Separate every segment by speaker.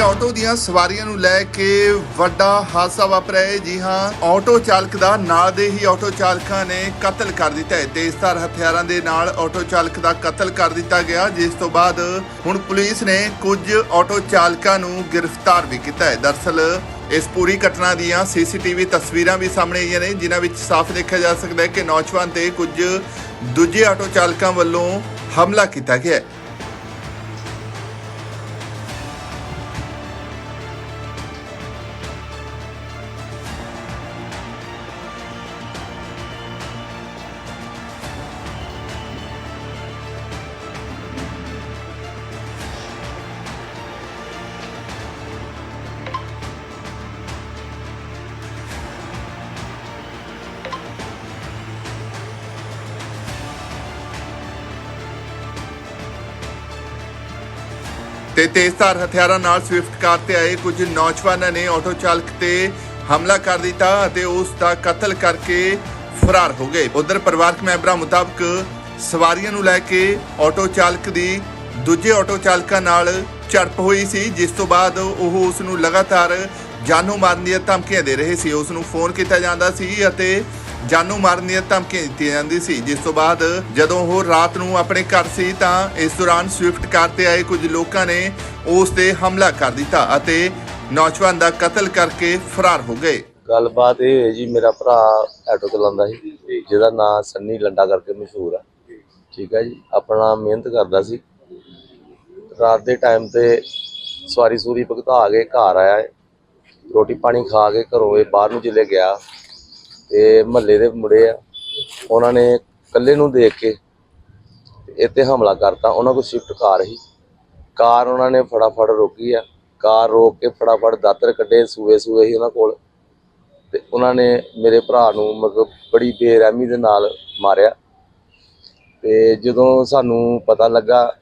Speaker 1: Auto ਦੀਆਂ ਸਵਾਰੀਆਂ ਨੂੰ ਲੈ ਕੇ ਵੱਡਾ ਹਾਦਸਾ ਵਾਪਰਿਆ ਹੈ। ਜੀ ਹਾਂ, ਆਟੋ ਚਾਲਕ ਦਾ ਨਾਲ ਦੇ ਹੀ ਆਟੋ ਚਾਲਕਾਂ ਨੇ ਕਤਲ ਕਰ ਦਿੱਤਾ ਹੈ। ਤੇਜ਼ਧਾਰ ਹਥਿਆਰਾਂ ਦੇ ਨਾਲ ਆਟੋ ਚਾਲਕ ਦਾ ਕਤਲ ਕਰ ਦਿੱਤਾ ਗਿਆ, ਜਿਸ ਤੋਂ ਬਾਅਦ ਹੁਣ ਪੁਲਿਸ ਨੇ ਕੁਝ ਆਟੋ ਚਾਲਕਾਂ ਨੂੰ ਗ੍ਰਿਫਤਾਰ ਵੀ ਕੀਤਾ ਹੈ। ਦਰਸਲ, ਇਸ ਪੂਰੀ ਘਟਨਾ ਦੀਆਂ ਸੀਸੀਟੀਵੀ ਤਸਵੀਰਾਂ ਵੀ ਸਾਹਮਣੇ ਆਈਆਂ ਨੇ, ਜਿਨ੍ਹਾਂ ਵਿੱਚ ਸਾਫ਼ ਦੇਖਿਆ ਜਾ ਸਕਦਾ ਹੈ ਕਿ ਨੌਜਵਾਨ ਤੇ ਕੁਝ ਦੂਜੇ ਆਟੋ ਚਾਲਕਾਂ ਵੱਲੋਂ ਹਮਲਾ ਕੀਤਾ ਗਿਆ ਹੈ। ਤੇ ਤੇਜ਼ਧਾਰ ਹਥਿਆਰਾਂ ਨਾਲ ਸਵਿਫਟ ਕਾਰ ਤੇ ਆਏ ਕੁਝ ਨੌਜਵਾਨਾਂ ਨੇ ਆਟੋ ਚਾਲਕ ਤੇ ਹਮਲਾ ਕਰ ਦਿੱਤਾ ਅਤੇ ਉਸ ਦਾ ਕਤਲ ਕਰਕੇ ਫਰਾਰ ਹੋ ਗਏ। ਉਧਰ ਪਰਿਵਾਰਕ ਮੈਂਬਰਾਂ ਮੁਤਾਬਕ ਸਵਾਰੀਆਂ ਨੂੰ ਲੈ ਕੇ ਆਟੋ ਚਾਲਕ ਦੀ ਦੂਜੇ ਆਟੋ ਚਾਲਕਾਂ ਨਾਲ ਝੜਪ ਹੋਈ ਸੀ, ਜਿਸ ਤੋਂ ਬਾਅਦ ਉਹ ਉਸ ਨੂੰ ਲਗਾਤਾਰ ਜਾਨੋਂ ਮਾਰਨ ਦੀਆਂ ਧਮਕੀਆਂ ਦੇ ਰਹੇ ਸੀ। ਉਸ ਨੂੰ ਫੋਨ ਕੀਤਾ ਜਾਂਦਾ ਸੀ ਅਤੇ ਜਾਨੂ ਮਾਰਨ ਦੀਆਂ ਧਮਕੀਆਂ ਦਿੱਤੀਆਂ ਜਾਂਦੀ ਸੀ। ਜਿਸ ਤੋਂ ਬਾਅਦ ਜਦੋਂ ਉਹ ਰਾਤ ਨੂੰ ਆਪਣੇ ਘਰ ਸੀ ਤਾਂ ਇਸ ਦੌਰਾਨ ਸਵਿਫਟ ਕਾਰ ਤੇ ਆਏ ਕੁਝ ਲੋਕਾਂ ਨੇ ਉਸ ਤੇ ਹਮਲਾ ਕਰ ਦਿੱਤਾ ਅਤੇ ਨੌਜਵਾਨ ਦਾ ਕਤਲ ਕਰਕੇ ਫਰਾਰ ਹੋ ਗਏ।
Speaker 2: ਗੱਲਬਾਤ ਇਹ ਹੈ ਜੀ, ਮੇਰਾ ਭਰਾ ਆਟੋ ਚਲਾਉਂਦਾ ਸੀ ਜਿਹਦਾ ਨਾਂ ਸੰਨੀ ਲੰਡਾ ਕਰਕੇ ਮਸ਼ਹੂਰ ਆ। ਠੀਕ ਹੈ ਜੀ, ਆਪਣਾ ਮਿਹਨਤ ਕਰਦਾ ਸੀ। ਰਾਤ ਦੇ ਟਾਈਮ ਤੇ ਸਵਾਰੀ ਸੂਰੀ ਭਗਤਾ ਕੇ ਘਰ ਆਇਆ ਰੋਟੀ ਪਾਣੀ ਖਾ ਕੇ ਘਰੋਂ ਇਹ ਬਾਹਰ ਨੂੰ ਚਲੇ ਗਿਆ। ਤੇ ਮਹੱਲੇ ਦੇ ਮੁੰਡੇ ਆ। ਉਹਨਾਂ ਨੇ ਇਕੱਲੇ ਨੂੰ ਦੇਖ ਕੇ ਇੱਥੇ ਹਮਲਾ ਕਰਤਾ। ਉਹਨਾਂ ਕੋਲ ਸ਼ਿਫਟ ਕਾਰ ਸੀ। ਕਾਰ ਉਹਨਾਂ ਨੇ ਫਟਾਫਟ ਰੋਕੀ ਆ। ਕਾਰ ਰੋਕ ਕੇ ਫਟਾਫਟ ਦਾਤਰ ਕੱਢੇ, ਸੂਏ ਸੂਏ ਸੀ ਉਹਨਾਂ ਕੋਲ। ਤੇ ਉਹਨਾਂ ਨੇ ਮੇਰੇ ਭਰਾ ਨੂੰ ਮਤਲਬ ਬੜੀ ਬੇਰਹਿਮੀ ਦੇ ਨਾਲ ਮਾਰਿਆ। ਤੇ ਜਦੋਂ ਸਾਨੂੰ ਪਤਾ ਲੱਗਾ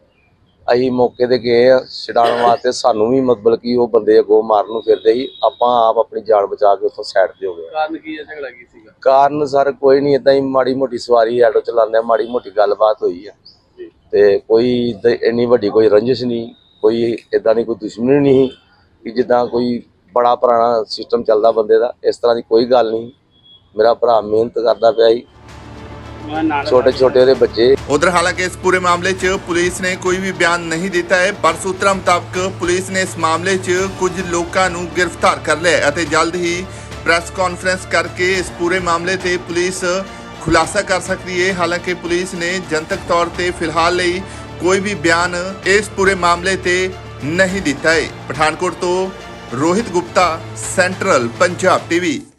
Speaker 2: ਅਸੀਂ ਮੌਕੇ ਤੇ ਗਏ ਆ ਛਡਾਉਣ ਵਾਸਤੇ। ਸਾਨੂੰ ਵੀ ਮਤਲਬ ਕਿ ਉਹ ਬੰਦੇ ਅੱਗੋਂ ਮਾਰਨ ਨੂੰ ਫਿਰਦੇ ਸੀ। ਆਪਾਂ ਆਪ ਆਪਣੀ ਜਾਨ ਬਚਾ ਕੇ ਉੱਥੋਂ ਸਾਈਡ ਤੇ ਹੋ ਗਏ।
Speaker 3: ਕਾਰਨ ਕੀ ਹੈ? ਝਗੜਾ ਕੀ ਸੀਗਾ?
Speaker 2: ਕਾਰਨ ਸਰ ਕੋਈ ਨਹੀਂ ਇਦਾਂ ਹੀ ਮਾੜੀ ਮੋਟੀ ਸਵਾਰੀ ਆਟੋ ਚਲਾਉਂਦੇ ਆ ਮਾੜੀ ਮੋਟੀ ਗੱਲਬਾਤ ਹੋਈ ਆ। ਤੇ ਕੋਈ ਇੰਨੀ ਵੱਡੀ ਕੋਈ ਰੰਜਿਸ਼ ਨਹੀਂ ਕੋਈ ਇਦਾਂ ਦੀ ਕੋਈ ਦੁਸ਼ਮਣੀ ਨਹੀਂ ਕਿ ਜਿੱਦਾਂ ਕੋਈ ਬੜਾ ਪੁਰਾਣਾ ਸਿਸਟਮ ਚੱਲਦਾ ਬੰਦੇ ਦਾ। ਇਸ ਤਰ੍ਹਾਂ ਦੀ ਕੋਈ ਗੱਲ ਨਹੀਂ। ਮੇਰਾ ਭਰਾ ਮਿਹਨਤ ਕਰਦਾ ਪਿਆ ਸੀ। ਛੋਟੇ ਛੋਟੇ ਉਹਦੇ ਬੱਚੇ।
Speaker 1: ਉਧਰ ਹਾਲਾਂਕਿ ਇਸ ਪੂਰੇ ਮਾਮਲੇ 'ਚ ਪੁਲਿਸ ਨੇ ਕੋਈ ਵੀ ਬਿਆਨ ਨਹੀਂ ਦਿੱਤਾ ਹੈ, ਪਰ ਸੂਤਰਾਂ ਮੁਤਾਬਕ ਪੁਲਿਸ ਨੇ ਇਸ ਮਾਮਲੇ 'ਚ ਕੁਝ ਲੋਕਾਂ ਨੂੰ ਗ੍ਰਿਫਤਾਰ ਕਰ ਲਿਆ ਅਤੇ ਜਲਦ ਹੀ ਪ੍ਰੈਸ ਕਾਨਫਰੰਸ ਕਰਕੇ ਇਸ ਪੂਰੇ ਮਾਮਲੇ ਤੇ ਪੁਲਿਸ ਖੁਲਾਸਾ ਕਰ ਸਕਦੀ ਹੈ। ਹਾਲਾਂਕਿ ਪੁਲਿਸ ਨੇ ਜਨਤਕ ਤੌਰ ਤੇ ਫਿਲਹਾਲ ਲਈ ਕੋਈ ਵੀ ਬਿਆਨ ਇਸ ਪੂਰੇ ਮਾਮਲੇ ਤੇ ਨਹੀਂ ਦਿੱਤਾ ਹੈ। ਪਠਾਨਕੋਟ ਤੋਂ ਰੋਹਿਤ ਗੁਪਤਾ, ਸੈਂਟਰਲ ਪੰਜਾਬ ਟੀਵੀ।